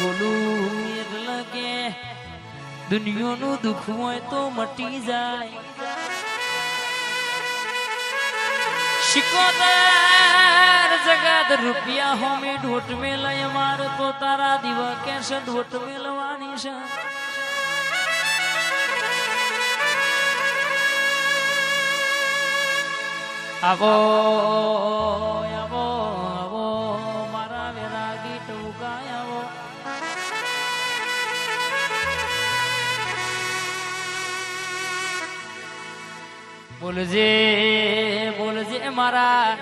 બોલું એટલે કે દુનિયાનું દુઃખ હોય તો મટી જાય. શિકોતર જગત રૂપિયા હોમે દોટ મેલય માર તો તારા દીવા કેસે દોટ મેલવાની છે. આવો. બોલજે બોલજે મારા.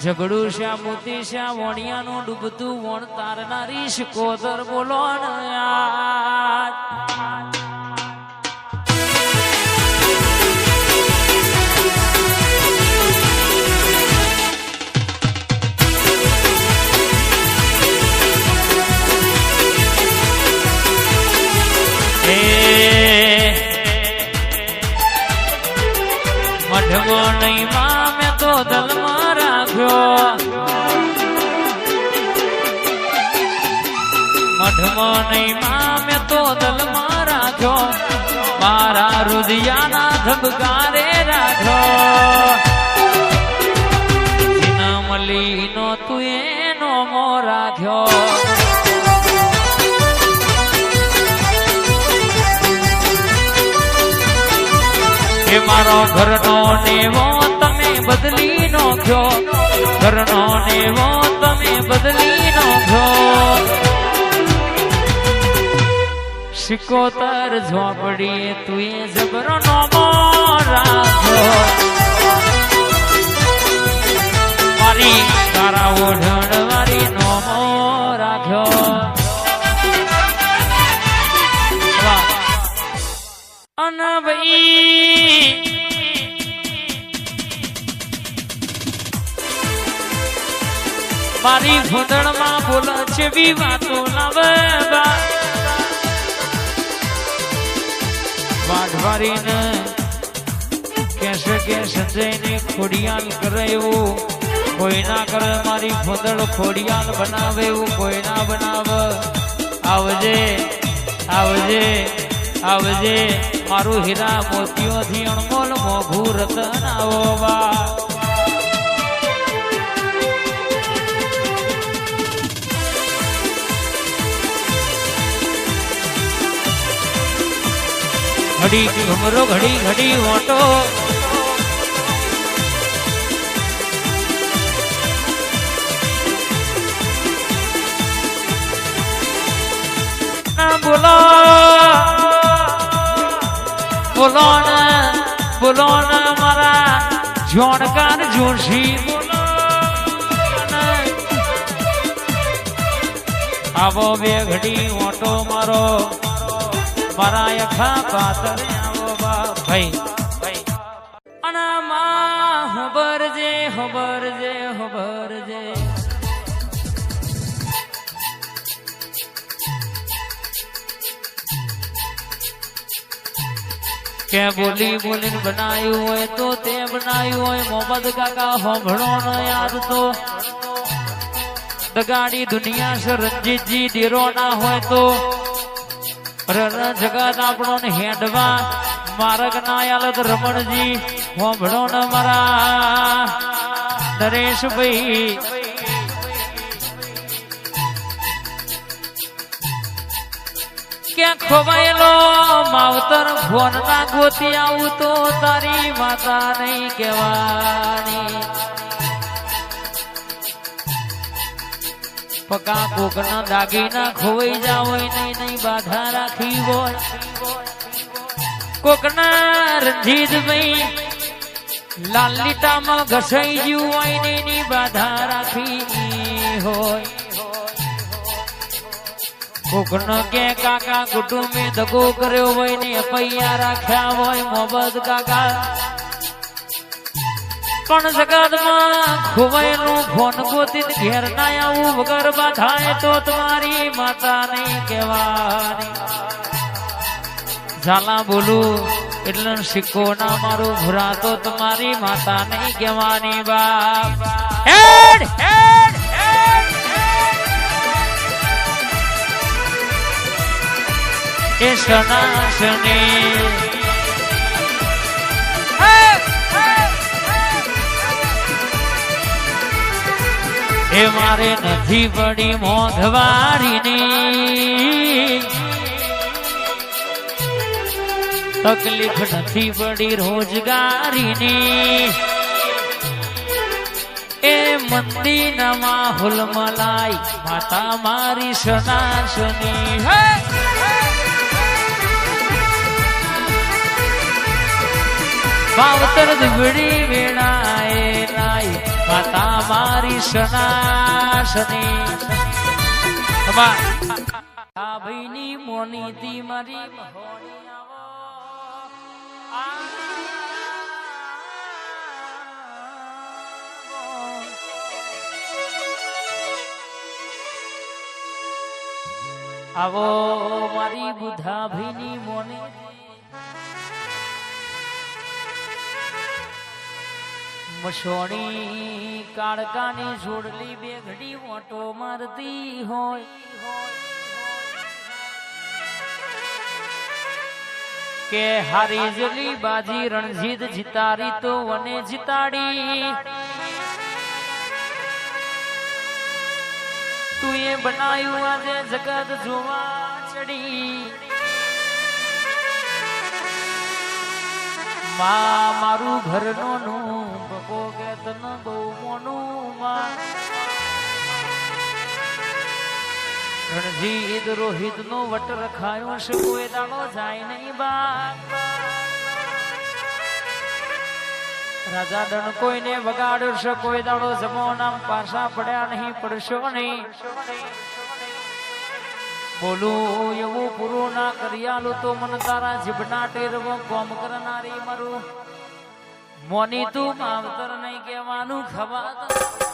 ઝઘડું શ્યા મોતી શ્યા વણિયાનું ડૂબતું વણ તારનારી શકોદર બોલો મઢમો નહીં માં, મેં તો દલમાં રાખ્યો. મઢમો નહીં માં, મેં તો દલમાં રાખ્યો. મારા રુદિયાના ધબકારે રાખ્યો. મલી નો તું એનો મો રાખ્યો. મારો ઘરનો નેવો તમે બદલી નોખ્યો ઘરનો નેવો તમે બદલી નોખ્યો શિકોતર ઝોપડી તું એ જબરો નોમો રાખ્યો મારી તારા ઓઢણ વાળી નોમો રાખ્યો વાહ મારી ભૂંદળમાં બોલ બી વાતો લાવે વાઢવારીને કેસે કે સંજયને ખોડિયાલ કરે એવું કોઈ ના કરે મારી ભૂંદળ ખોડિયાલ બનાવે એવું કોઈ ના બનાવ. આવજે આવજે આવજે. મારું હીરા મોતીઓથી અણમોલ મોઘું રતન આવો વા ઘડી ઘમરો, ઘડી ઘડી ઓટો બોલો બોલો ને બોલો ને મારા જોણકાર જોશી, બોલો આવો બે ઘડી ઓટો મારો. મારા આવો બા ભાઈ. ભાઈ હબર જે હબર જે હબર જે કે બોલી બોલીને બનાવ્યું હોય તો તે બનાવ્યું હોય. મોહમ્મદ કાકા હોભણો ન યાદ તો. દગાડી દુનિયા છે રંજીતજી ડેરો ના હોય તો. રર જગત આપણો ને હેડવા. માર્ગ ના રમણજી, હોંભળો ન મારા. નરેશભાઈ. ક્યાં ખોવાયેલો માવતર ફોન ના ગોતી આવું તો તારી માતા નહીં કહેવાની. પકા કોક ના દાગીના ખોવાઈ જા હોય નહીં નહીં બાધા રાખી હોય. કોક ના રંજીત ભાઈ લાલ લીટામાં ઘસાઈ ગયું હોય ને એની બાધા રાખી હોય. કોકનો કે, કાકા કુટુંબે દગો કર્યો હોય, ને પૈયા રાખ્યા હોય મોબત કાકા. પણ જગતમાં ખોવાયેલું ફોન ગોતીને ઘેર ના આવું વગર બાધાય તો તમારી માતા નહીં કહેવાની. ઝાલા બોલું, એટલે સિક્કો ના મારું ભૂરા તો તમારી માતા નહીં કહેવાની બાપ. હેડ હેડ એ એ મારે નથી પડી મોંઘવારીની. તકલીફ નથી પડી રોજગારીની. એ મંદિરના માહોલ મલાઈ માતા મારી સનાશની. હે! વેણાએ નાઈ માતા મારી સનાશની આ ભાઈની મોની તી મારી આવો. આવો. મારી બુધા ભીની મોની મસોણી કાળકાની જોડલી બેગડી ઓટો મારતી હોય. કે હારી જલી બાજી રણજીત જીતારી તો વને જીતાડી. તું એ બનાયું આજે જગત જોવા ચડી. માં, મારું ઘરનો બકો કે તન બહુ મોનું રોહિત નો વટ રખાયો છે, કોઈ દાડો જાય નહીં બાગ રાજા ડણ કોઈને વગાડ્યો છે, કોઈ દાડો જમો નામ પાછા પડ્યા નહીં, પડશો નહીં. બોલું એવું પૂરું ના કર્યાલું તો મન તારા જીભના ટેરવો કોમ કરનારી મારું. મોની તું માવતર નહીં કહેવાનું ખબર.